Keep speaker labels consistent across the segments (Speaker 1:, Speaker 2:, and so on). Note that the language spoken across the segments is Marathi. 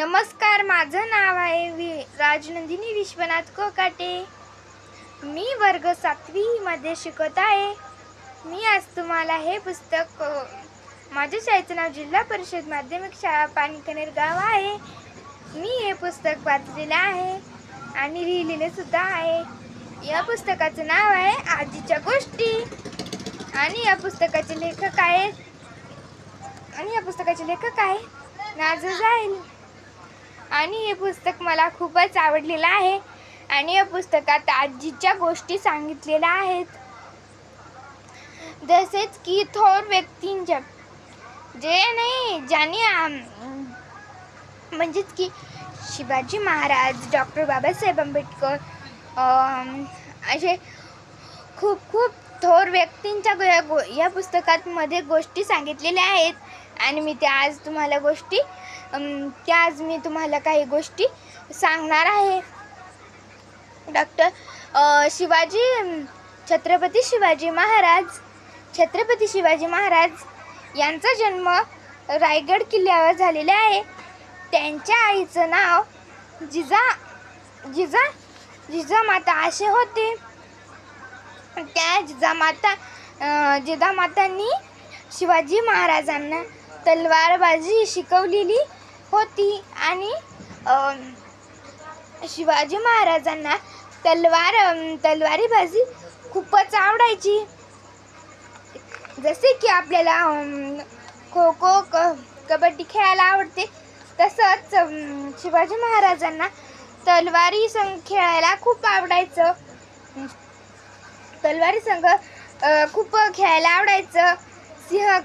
Speaker 1: नमस्कार माझं नाव आहे वि राजनंदिनी विश्वनाथ कोकाटे. मी वर्ग सातवीमध्ये शिकत आहे. मी आज तुम्हाला हे पुस्तक माझ्या शाळेचं नाव जिल्हा परिषद माध्यमिक शाळा पाणीकनेर गाव आहे. मी हे पुस्तक वाचलेलं आहे आणि लिहिलेले सुद्धा आहे. या पुस्तकाचं नाव आहे आजीच्या गोष्टी. आणि या पुस्तकाचे लेखक आहेत. आणि या पुस्तकाचे लेखक आहे नाजू जाईल आणि हे पुस्तक मला खूपच आवडलेलं आहे. आणि या पुस्तकात आजीच्या गोष्टी सांगितलेल्या आहेत. जसेच की थोर व्यक्तींच्या जे नाही ज्याने म्हणजेच की शिवाजी महाराज डॉक्टर बाबासाहेब आंबेडकर असे खूप खूप थोर व्यक्तींच्या गो- गो- या पुस्तकात मध्ये गोष्टी सांगितलेल्या आहेत. आणि मी त्या आज तुम्हाला गोष्टी त्या आज मी तुम्हाला काही गोष्टी सांगणार आहे. डॉक्टर शिवाजी छत्रपती शिवाजी महाराज छत्रपती शिवाजी महाराज यांचा जन्म रायगड किल्ल्यावर झालेला आहे. त्यांच्या आईचं नाव जिजा जिजा जिजामाता असे होते. त्या जिजामाता जिजामातांनी शिवाजी महाराजांना तलवारबाजी शिकवलेली. होती आणि शिवाजी महाराजांना तलवार तलवारीबाजी खूपच आवडायची. जसे की आपल्याला खो खो क कबड्डी खेळायला आवडते तसंच शिवाजी महाराजांना तलवारी संघ खेळायला खूप आवडायचं. तलवारी संघ खूप खेळायला आवडायचं. सिंह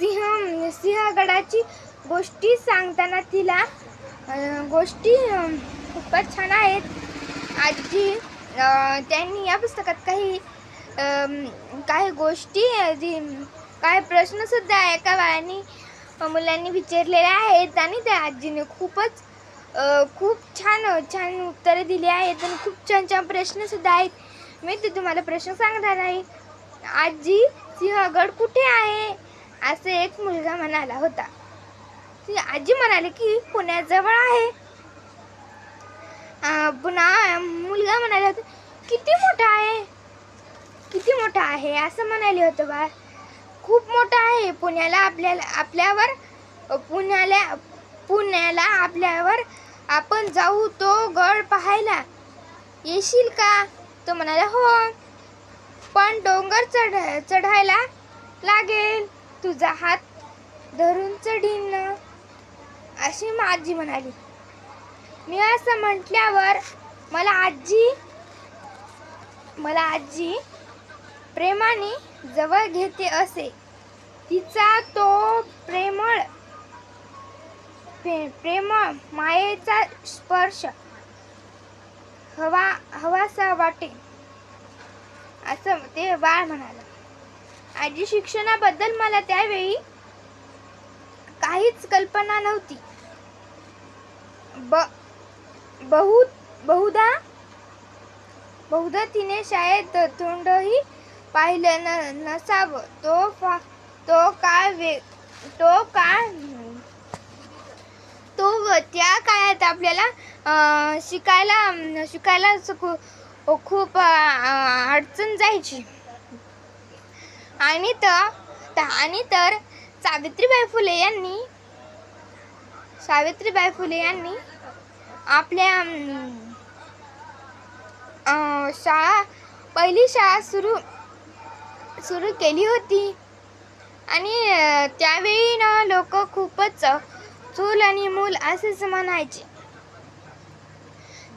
Speaker 1: सिंह सिंहगडाची गोष्टी सांगताना तिला गोष्टी खूपच छान आहेत. आजी त्यांनी या पुस्तकात काही काही गोष्टी काही प्रश्नसुद्धा एका बाळांनी मुलांनी विचारलेले आहेत आणि त्या आजीने खूपच खूप छान छान उत्तरे दिली आहेत आणि खूप छान छान प्रश्नसुद्धा आहेत. मी ते तुम्हाला प्रश्न सांगणार आहे. आजी सिंहगड कुठे आहे? असे एक मुलगा म्हणाला होता. ती आजी म्हणाली की पुण्याजवळ आहे. पुन्हा मुलगा म्हणाला होता किती मोठा आहे? किती मोठा आहे? असं म्हणाले होतं बाळ. खूप मोठा आहे. पुण्याला आपल्याला आपल्यावर पुण्याला पुण्याला आपल्यावर आपण जाऊ तो गड पाहायला. येशील का? तो म्हणाला हो. पण डोंगर चढ चढायला लागेल. तुझा हात धरून चढीन अशी माझी म्हणाली. मी असं म्हटल्यावर मला आजी मला आजी प्रेमाने जवळ घेते असे. तिचा तो प्रेमळ प्रे- प्रेमळ मायेचा स्पर्श हवा हवासा वाटे असं ते बाळ म्हणाला. आजी शिक्षणाबद्दल मला त्यावेळी काहीच कल्पना नव्हती. ब बहु बहुधा बहुधा तिने शाळेत तोंडही पाहिलं न नसावं. तो फा तो काळ वे तो काळ तो व त्या काळात आपल्याला शिकायला शिकायला खूप अडचण जायची. आणि तर आणि तर सावित्रीबाई फुले यांनी सावित्रीबाई फुले यांनी आपल्या शाळा पहिली शाळा सुरू सुरू केली होती. आणि त्यावेळी ना लोक खूपच चूल आणि मूल असेच म्हणायचे.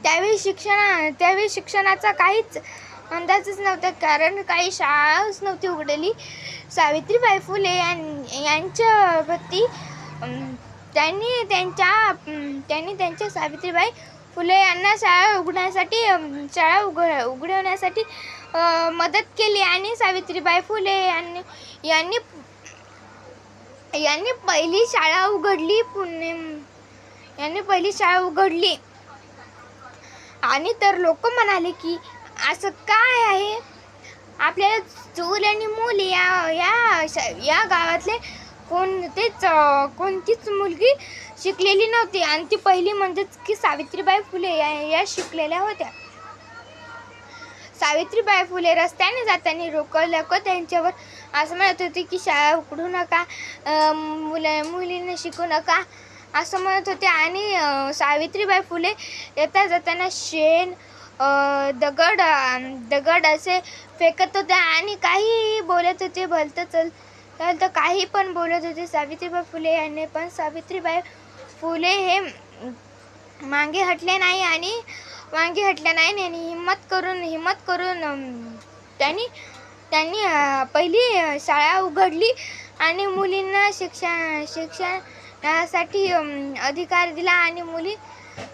Speaker 1: त्यावेळी शिक्षणा त्यावेळी शिक्षणाचा काहीच अंदाजच नव्हता कारण काही शाळाच नव्हती उघडली. सावित्रीबाई फुले यां- यांच्या प्रती त्यांनी त्यांच्या त्यांनी त्यांच्या सावित्रीबाई फुले यांना शाळा उघडण्यासाठी शाळा उघ उघडवण्यासाठी मदत केली आणि सावित्रीबाई फुले यांनी यांनी यांनी पहिली शाळा उघडली पुणे यांनी पहिली शाळा उघडली. आणि तर लोक म्हणाले की असं काय आहे? आपल्याला चूल आणि मूल या या या गावातले कोणतेच कोणतीच मुलगी शिकलेली नव्हती. आणि ती पहिली म्हणजेच की सावित्रीबाई फुले या या शिकलेल्या होत्या. सावित्रीबाई फुले रस्त्याने जाताना रोकं लोकं त्यांच्यावर असं म्हणत होते की शाळा उकडू नका मुला मुलं मुलींना शिकू नका असं म्हणत होते. आणि सावित्रीबाई फुले येता जाताना शेण दगड दगड असे फेकत होते आणि काहीही बोलत होते. भलतं चल. तर काही पण बोलत होते. सावित्रीबाई फुले यांनी पण सावित्रीबाई फुले हे मागे हटले नाही आणि मागे हटले नाही. आणि हिंमत करून हिंमत करून त्यांनी त्यांनी पहिली शाळा उघडली आणि मुलींना शिक्षण शिक्षणासाठी अधिकार दिला आणि मुली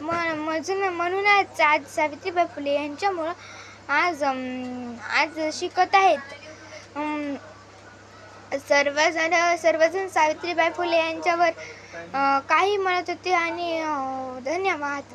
Speaker 1: म्हणून मजून म्हणूनच आज सावित्रीबाई फुले यांच्यामुळं आज आज शिकत आहेत. सर्वजण सर्वजण सावित्रीबाई फुले यांच्यावर काही म्हणत होते आणि धन्यवाद.